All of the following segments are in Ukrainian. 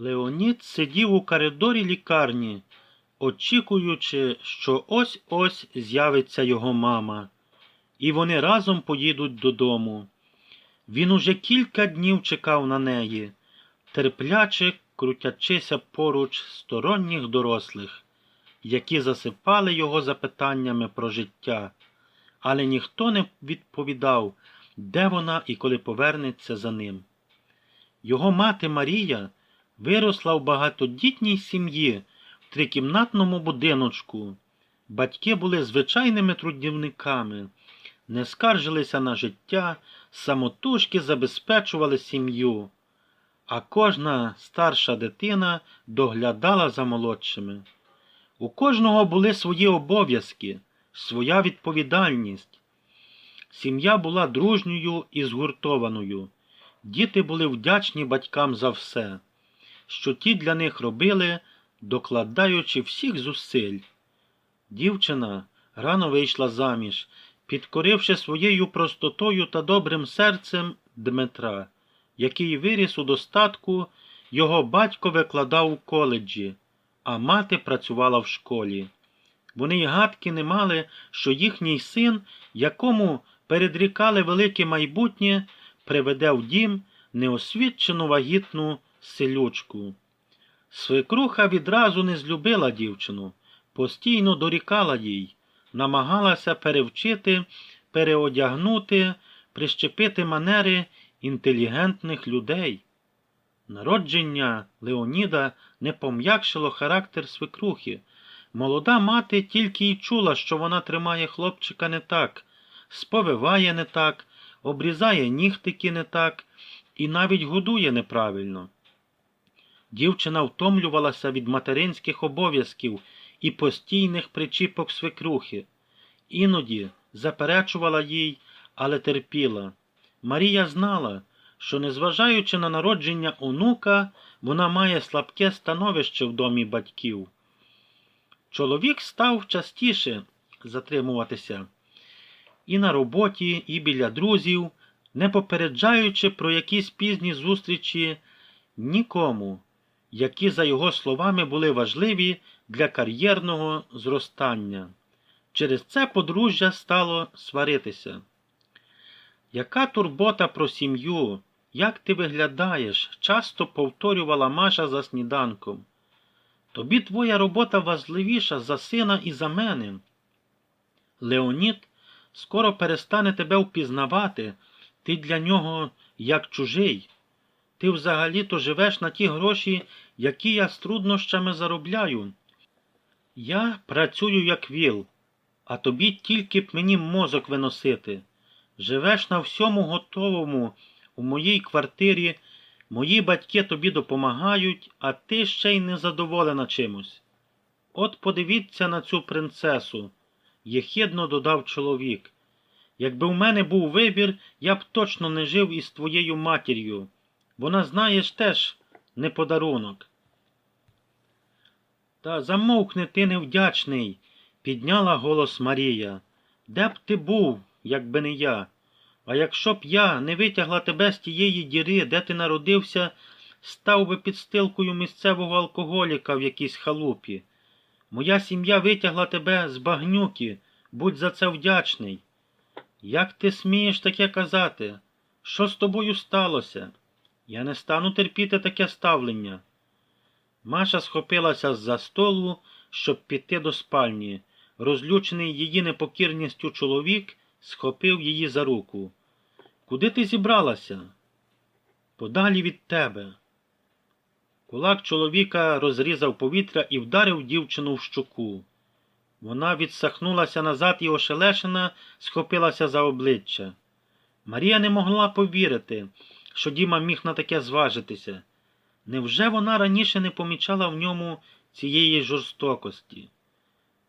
Леонід сидів у коридорі лікарні, очікуючи, що ось-ось з'явиться його мама, і вони разом поїдуть додому. Він уже кілька днів чекав на неї, терпляче крутячися поруч сторонніх дорослих, які засипали його запитаннями про життя, але ніхто не відповідав, де вона і коли повернеться за ним. Його мати Марія виросла в багатодітній сім'ї в трикімнатному будиночку. Батьки були звичайними трудівниками, не скаржилися на життя, самотужки забезпечували сім'ю, а кожна старша дитина доглядала за молодшими. У кожного були свої обов'язки, своя відповідальність. Сім'я була дружньою і згуртованою. Діти були вдячні батькам за все, що ті для них робили, докладаючи всіх зусиль. Дівчина рано вийшла заміж, підкоривши своєю простотою та добрим серцем Дмитра, який виріс у достатку, його батько викладав у коледжі, а мати працювала в школі. Вони й гадки не мали, що їхній син, якому передрікали велике майбутнє, приведе в дім неосвідчену вагітну селючку. Свекруха відразу не злюбила дівчину, постійно дорікала їй, намагалася перевчити, переодягнути, прищепити манери інтелігентних людей. Народження Леоніда не пом'якшило характер свекрухи. Молода мати тільки й чула, що вона тримає хлопчика не так, сповиває не так, обрізає нігтики не так і навіть годує неправильно. Дівчина втомлювалася від материнських обов'язків і постійних причіпок свекрухи. Іноді заперечувала їй, але терпіла. Марія знала, що, незважаючи на народження онука, вона має слабке становище в домі батьків. Чоловік став частіше затримуватися і на роботі, і біля друзів, не попереджаючи про якісь пізні зустрічі нікому, які, за його словами, були важливі для кар'єрного зростання. Через це подружжя стало сваритися. Яка турбота про сім'ю, як ти виглядаєш, часто повторювала Маша за сніданком. Тобі твоя робота важливіша за сина і за мене. Леонід скоро перестане тебе впізнавати, ти для нього як чужий. Ти взагалі-то живеш на ті гроші, які я з труднощами заробляю. Я працюю як віл, а тобі тільки б мені мозок виносити. Живеш на всьому готовому у моїй квартирі, мої батьки тобі допомагають, а ти ще й не задоволена чимось. От подивіться на цю принцесу, єхідно додав чоловік. Якби в мене був вибір, я б точно не жив із твоєю матір'ю. Вона, знаєш, теж не подарунок. Та замовкни ти невдячний, підняла голос Марія. Де б ти був, якби не я? А якщо б я не витягла тебе з тієї діри, де ти народився, став би підстилкою місцевого алкоголіка в якійсь халупі. Моя сім'я витягла тебе з багнюки, будь за це вдячний. Як ти смієш таке казати? Що з тобою сталося? Я не стану терпіти таке ставлення. Маша схопилася з-за столу, щоб піти до спальні. Розлючений її непокірністю чоловік схопив її за руку. Куди ти зібралася? Подалі від тебе. Кулак чоловіка розрізав повітря і вдарив дівчину в щоку. Вона відсахнулася назад і ошелешена схопилася за обличчя. Марія не могла повірити, що Діма міг на таке зважитися. Невже вона раніше не помічала в ньому цієї жорстокості?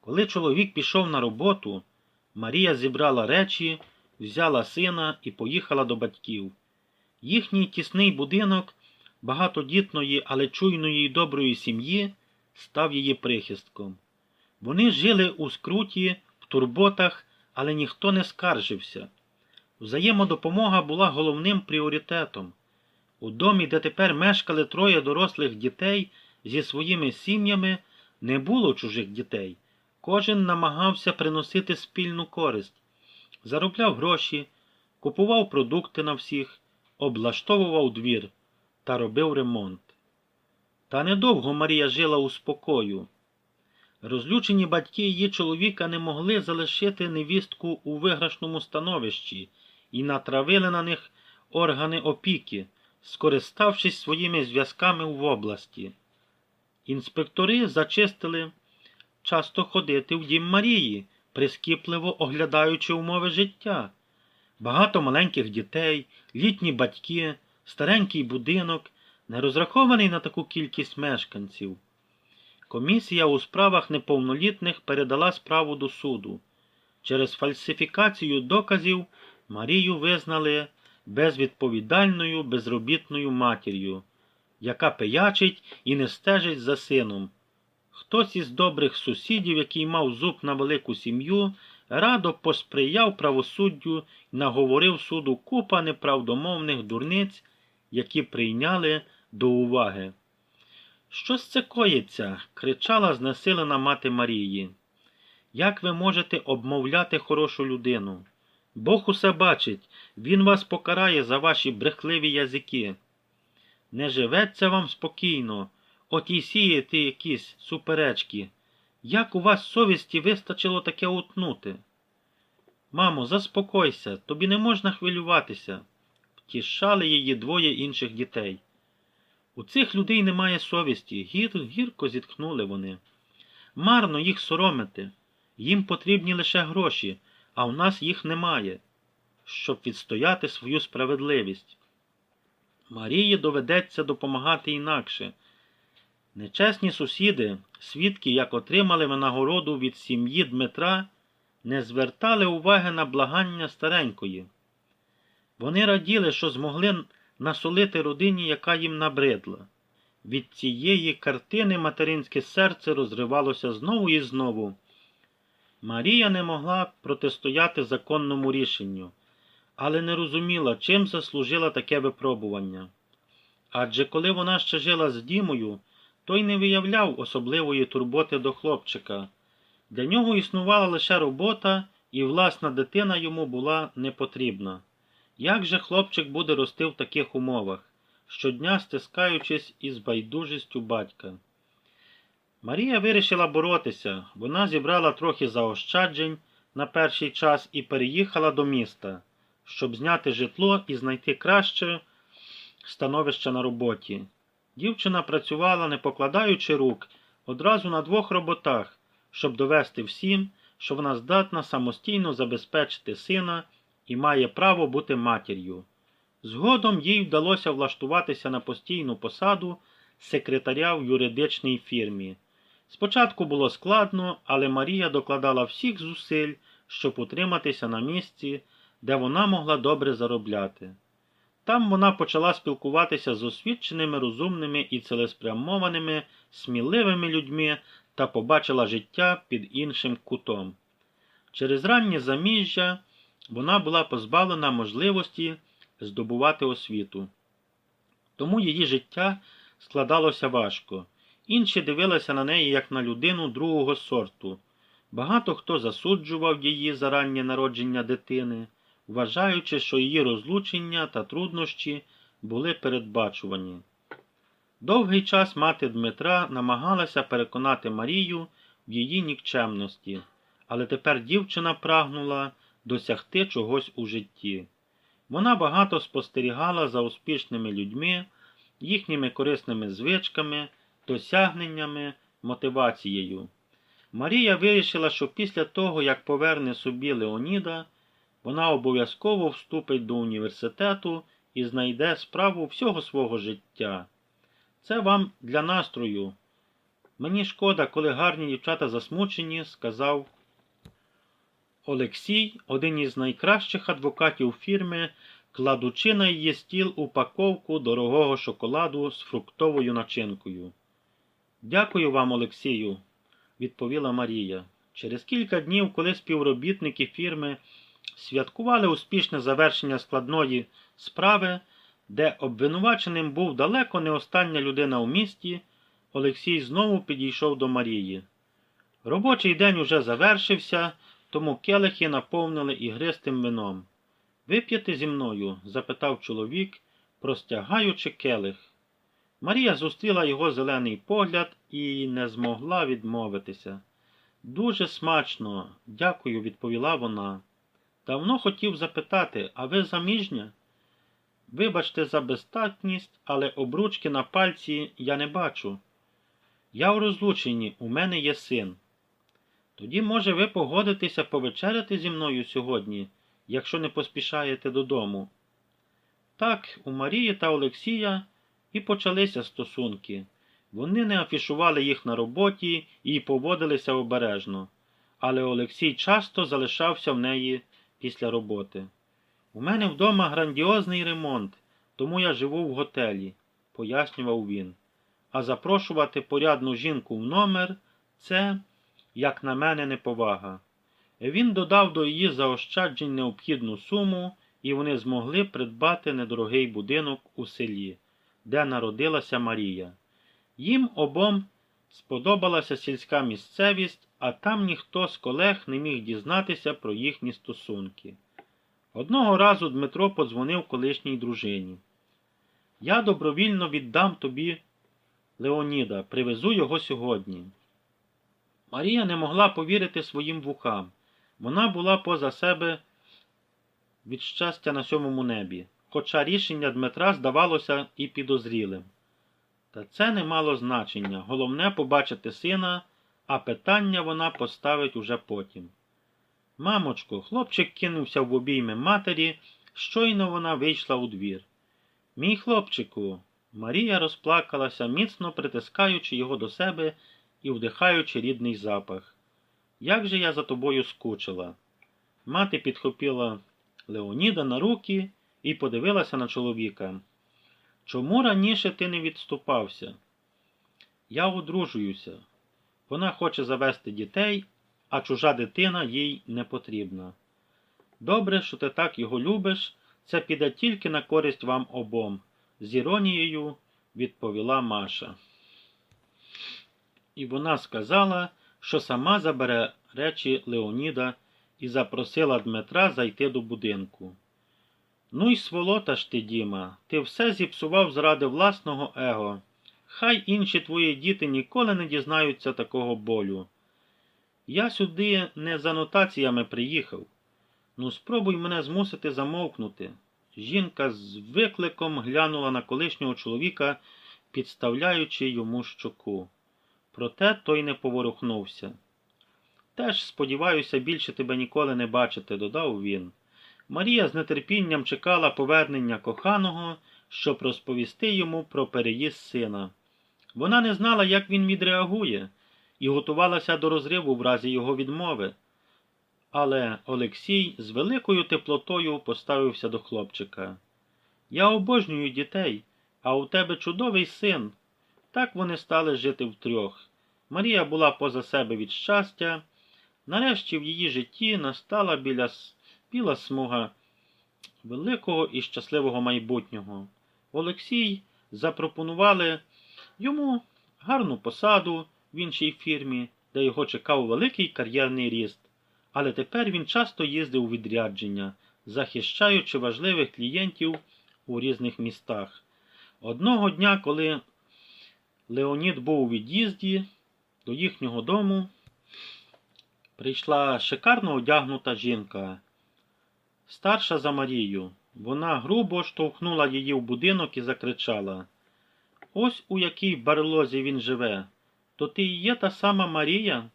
Коли чоловік пішов на роботу, Марія зібрала речі, взяла сина і поїхала до батьків. Їхній тісний будинок багатодітної, але чуйної й доброї сім'ї став її прихистком. Вони жили у скруті, в турботах, але ніхто не скаржився. Взаємодопомога була головним пріоритетом. У домі, де тепер мешкали троє дорослих дітей зі своїми сім'ями, не було чужих дітей. Кожен намагався приносити спільну користь, заробляв гроші, купував продукти на всіх, облаштовував двір та робив ремонт. Та недовго Марія жила у спокою. Розлючені батьки її чоловіка не могли залишити невістку у виграшному становищі і натравили на них органи опіки, скориставшись своїми зв'язками в області. Інспектори зачистили часто ходити в дім Марії, прискіпливо оглядаючи умови життя. Багато маленьких дітей, літні батьки, старенький будинок, не розрахований на таку кількість мешканців. Комісія у справах неповнолітних передала справу до суду. Через фальсифікацію доказів Марію визнали безвідповідальною безробітною матір'ю, яка пиячить і не стежить за сином. Хтось із добрих сусідів, який мав зуб на велику сім'ю, радо посприяв правосуддю і наговорив суду купа неправдомовних дурниць, які прийняли до уваги. Щось це коїться? кричала знесилена мати Марії. Як ви можете обмовляти хорошу людину? Бог усе бачить, Він вас покарає за ваші брехливі язики. Не живеться вам спокійно, от і сієте якісь суперечки. Як у вас совісті вистачило таке утнути? Мамо, заспокойся, тобі не можна хвилюватися, втішали її двоє інших дітей. У цих людей немає совісті, гір, гірко зітхнули вони. Марно їх соромити. Їм потрібні лише гроші, а в нас їх немає, щоб відстояти свою справедливість. Марії доведеться допомагати інакше. Нечесні сусіди, свідки, як отримали винагороду від сім'ї Дмитра, не звертали уваги на благання старенької. Вони раділи, що змогли насолити родині, яка їм набридла. Від цієї картини материнське серце розривалося знову і знову. Марія не могла протистояти законному рішенню, але не розуміла, чим заслужила таке випробування. Адже коли вона ще жила з Дімою, той не виявляв особливої турботи до хлопчика. Для нього існувала лише робота, і власна дитина йому була не потрібна. Як же хлопчик буде рости в таких умовах, щодня стискаючись із байдужістю батька? Марія вирішила боротися. Вона зібрала трохи заощаджень на перший час і переїхала до міста, щоб зняти житло і знайти краще становище на роботі. Дівчина працювала, не покладаючи рук, одразу на двох роботах, щоб довести всім, що вона здатна самостійно забезпечити сина і має право бути матір'ю. Згодом їй вдалося влаштуватися на постійну посаду секретаря в юридичній фірмі. Спочатку було складно, але Марія докладала всіх зусиль, щоб утриматися на місці, де вона могла добре заробляти. Там вона почала спілкуватися з освіченими, розумними і цілеспрямованими, сміливими людьми та побачила життя під іншим кутом. Через раннє заміжжя вона була позбавлена можливості здобувати освіту. Тому її життя складалося важко. Інші дивилися на неї як на людину другого сорту. Багато хто засуджував її за раннє народження дитини, вважаючи, що її розлучення та труднощі були передбачувані. Довгий час мати Дмитра намагалася переконати Марію в її нікчемності, але тепер дівчина прагнула досягти чогось у житті. Вона багато спостерігала за успішними людьми, їхніми корисними звичками, досягненнями, мотивацією. Марія вирішила, що після того, як поверне собі Леоніда, вона обов'язково вступить до університету і знайде справу всього свого життя. Це вам для настрою. Мені шкода, коли гарні дівчата засмучені, сказав Олексій, один із найкращих адвокатів фірми, кладучи на її стіл упаковку дорогого шоколаду з фруктовою начинкою. Дякую вам, Олексію, відповіла Марія. Через кілька днів, коли співробітники фірми святкували успішне завершення складної справи, де обвинуваченим був далеко не остання людина у місті, Олексій знову підійшов до Марії. Робочий день уже завершився, тому келихи наповнили ігристим вином. Вип'єте зі мною? запитав чоловік, простягаючи келих. Марія зустріла його зелений погляд і не змогла відмовитися. Дуже смачно, дякую, відповіла вона. Давно хотів запитати, а ви заміжня? Вибачте за безтактність, але обручки на пальці я не бачу. Я в розлученні, у мене є син. Тоді, може, ви погодитеся повечеряти зі мною сьогодні, якщо не поспішаєте додому. Так, у Марії та Олексія і почалися стосунки. Вони не афішували їх на роботі і поводилися обережно, але Олексій часто залишався в неї після роботи. У мене вдома грандіозний ремонт, тому я живу в готелі, пояснював він. А запрошувати порядну жінку в номер це, як на мене, неповага. Він додав до її заощаджень необхідну суму, і вони змогли придбати недорогий будинок у селі, де народилася Марія. Їм обом сподобалася сільська місцевість, а там ніхто з колег не міг дізнатися про їхні стосунки. Одного разу Дмитро подзвонив колишній дружині. Я добровільно віддам тобі Леоніда, привезу його сьогодні. Марія не могла повірити своїм вухам. Вона була поза себе від щастя на сьомому небі, хоча рішення Дмитра здавалося і підозрілим. Та це не мало значення. Головне побачити сина, а питання вона поставить уже потім. Мамочко, хлопчик кинувся в обійми матері, щойно вона вийшла у двір. Мій хлопчику. Марія розплакалася, міцно притискаючи його до себе і вдихаючи рідний запах. Як же я за тобою скучила. Мати підхопила Леоніда на руки і подивилася на чоловіка. Чому раніше ти не відступався? Я одружуюся. Вона хоче завести дітей, а чужа дитина їй не потрібна. Добре, що ти так його любиш, це піде тільки на користь вам обом, з іронією відповіла Маша. І вона сказала, що сама забере речі Леоніда і запросила Дмитра зайти до будинку. Ну й сволота ж ти, Діма, ти все зіпсував заради власного его. Хай інші твої діти ніколи не дізнаються такого болю. Я сюди не за нотаціями приїхав. Ну, спробуй мене змусити замовкнути. Жінка з викликом глянула на колишнього чоловіка, підставляючи йому щоку. Проте той не поворухнувся. Теж сподіваюся більше тебе ніколи не бачити, додав він. Марія з нетерпінням чекала повернення коханого, щоб розповісти йому про переїзд сина. Вона не знала, як він відреагує, і готувалася до розриву в разі його відмови. Але Олексій з великою теплотою поставився до хлопчика. Я обожнюю дітей, а у тебе чудовий син. Так вони стали жити втрьох. Марія була поза себе від щастя. Нарешті в її житті настала біля біла смуга великого і щасливого майбутнього. Олексій запропонували йому гарну посаду в іншій фірмі, де його чекав великий кар'єрний ріст. Але тепер він часто їздив у відрядження, захищаючи важливих клієнтів у різних містах. Одного дня, коли Леонід був у від'їзді до їхнього дому, прийшла шикарно одягнута жінка, старша за Марію. Вона грубо штовхнула її в будинок і закричала Ось у якій барлозі він живе. То ти і є та сама Марія?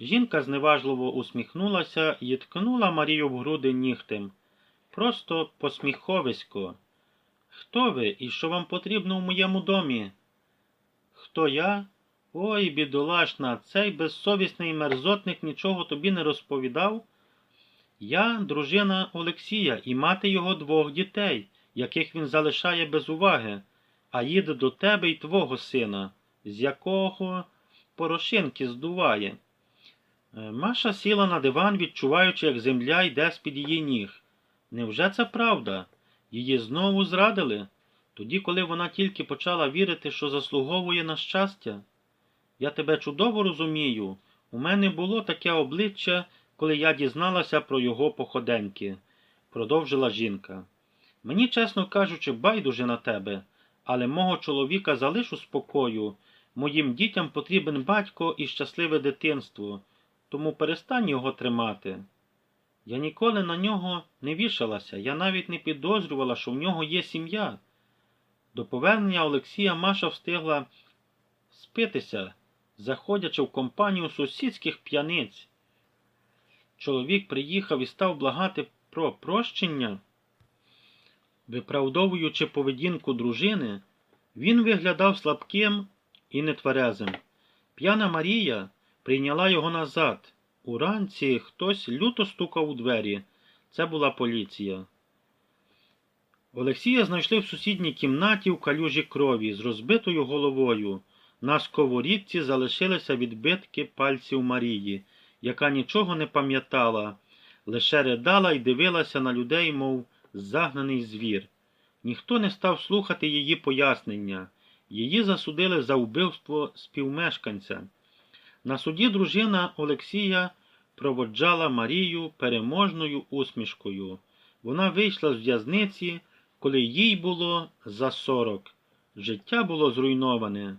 Жінка зневажливо усміхнулася і ткнула Марію в груди нігтем. Просто посміховисько. Хто ви і що вам потрібно в моєму домі? Хто я? Ой, бідолашна, цей безсовісний мерзотник нічого тобі не розповідав? Я дружина Олексія і мати його двох дітей, яких він залишає без уваги, а їде до тебе й твого сина, з якого порошинки здуває. Е, Маша сіла на диван, відчуваючи, як земля йде з-під її ніг. Невже це правда? Її знову зрадили, тоді, коли вона тільки почала вірити, що заслуговує на щастя. Я тебе чудово розумію. У мене було таке обличчя, коли я дізналася про його походеньки, продовжила жінка. Мені, чесно кажучи, байдуже на тебе, але мого чоловіка залиш у спокою. Моїм дітям потрібен батько і щасливе дитинство, тому перестань його тримати. Я ніколи на нього не вішалася, я навіть не підозрювала, що в нього є сім'я. До повернення Олексія Маша встигла спитися, заходячи в компанію сусідських п'яниць. Чоловік приїхав і став благати про прощення. Виправдовуючи поведінку дружини, він виглядав слабким і нетверезим. П'яна Марія прийняла його назад. Уранці хтось люто стукав у двері. Це була поліція. Олексія знайшли в сусідній кімнаті в калюжі крові з розбитою головою. На сковорідці залишилися відбитки пальців Марії, яка нічого не пам'ятала, лише ридала і дивилася на людей, мов загнаний звір. Ніхто не став слухати її пояснення. Її засудили за вбивство співмешканця. На суді дружина Олексія проводжала Марію переможною усмішкою. Вона вийшла з в'язниці, коли їй було за сорок. Життя було зруйноване.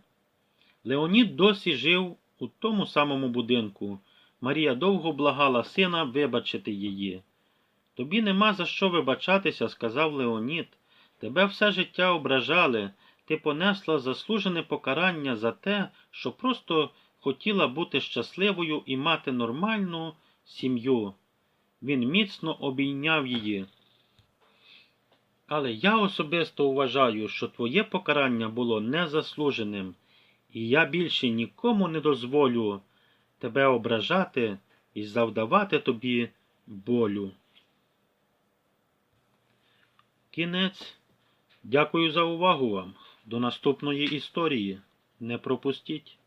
Леонід досі жив у тому самому будинку. Марія довго благала сина вибачити її. Тобі нема за що вибачатися, сказав Леонід. Тебе все життя ображали. Ти понесла заслужене покарання за те, що просто хотіла бути щасливою і мати нормальну сім'ю. Він міцно обійняв її. Але я особисто вважаю, що твоє покарання було незаслуженим, і я більше нікому не дозволю тебе ображати і завдавати тобі болю. Кінець. Дякую за увагу вам. До наступної історії. Не пропустіть.